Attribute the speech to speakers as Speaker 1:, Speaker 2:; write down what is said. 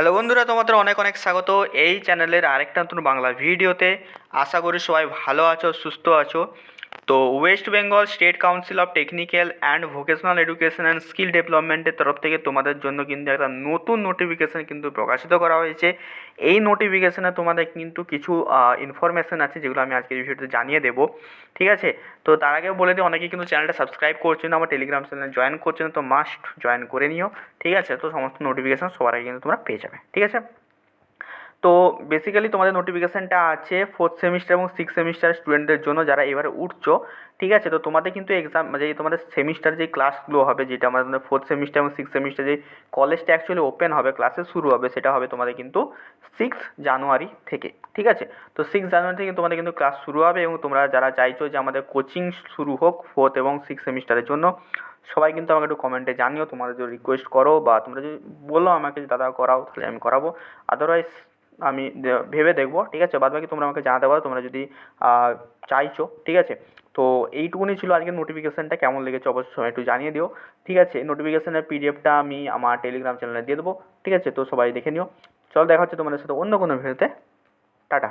Speaker 1: Hello বন্ধুরা, তোমাদের অনেক অনেক স্বাগত এই চ্যানেলের আরেকটা নতুন বাংলা ভিডিওতে। আশা করি সবাই ভালো আছো, সুস্থ আছো। তো west Bengal state council of technical and vocational education and skill ডেভেলপমেন্টের তরফ থেকে তোমাদের জন্য কিন্তু একটা নতুন নোটিফিকেশান কিন্তু প্রকাশিত করা হয়েছে। এই নোটিফিকেশানে তোমাদের কিন্তু কিছু ইনফরমেশান আছে যেগুলো আমি আজকের ভিডিওতে জানিয়ে দেবো। ঠিক আছে? তো তার আগে বলে দিই, অনেকে কিন্তু চ্যানেলটা সাবস্ক্রাইব করছে না, আমার টেলিগ্রাম চ্যানেলে জয়েন করছে না, তো মাস্ট জয়েন করে নিও। ঠিক আছে? তো সমস্ত নোটিফিকেশান সবার আগে কিন্তু তোমরা পেয়ে যাবে। ঠিক আছে? তো বেসিক্যালি তোমাদের নোটিফিকেশানটা আছে ফোর্থ সেমিস্টার এবং সিক্স সেমিস্টার স্টুডেন্টদের জন্য যারা এবারে উঠছো, ঠিক আছে? তো তোমাদের কিন্তু এক্সাম যে তোমাদের সেমিস্টার যে ক্লাসগুলো হবে যেটা আমাদের ফোর্থ সেমিস্টার এবং সিক্স সেমিস্টার যে কলেজটা অ্যাকচুয়ালি ওপেন হবে ক্লাসে শুরু হবে, সেটা হবে তোমাদের কিন্তু সিক্স জানুয়ারি থেকে, ঠিক আছে? তো সিক্স জানুয়ারি থেকে তোমাদের কিন্তু ক্লাস শুরু হবে এবং তোমরা যারা চাইছো যে আমাদের কোচিং শুরু হোক ফোর্থ এবং সিক্স সেমিস্টারের জন্য, সবাই কিন্তু আমাকে একটু কমেন্টে জানিও, তোমাদের যদি রিকোয়েস্ট করো বা তোমরা যদি বলো আমাকে যে দাদা করাও, তাহলে আমি করাবো। আদারওয়াইজ আমি ভেবে দেখব, ঠিক আছে? বাদ বাকি তোমরা আমাকে জানাতে পারো, তোমরা যদি চাইছো, ঠিক আছে? তো এইটুকুনি ছিল আজকের নোটিফিকেশানটা কেমন লেগেছে অবশ্যই একটু জানিয়ে দিও, ঠিক আছে? নোটিফিকেশানের পিডিএফটা আমি আমার টেলিগ্রাম চ্যানেলে দিয়ে দেবো, ঠিক আছে? তো সবাই দেখে নিও। চল, দেখা হচ্ছে তোমাদের সাথে অন্য কোনো ভিডিওতে টাটা।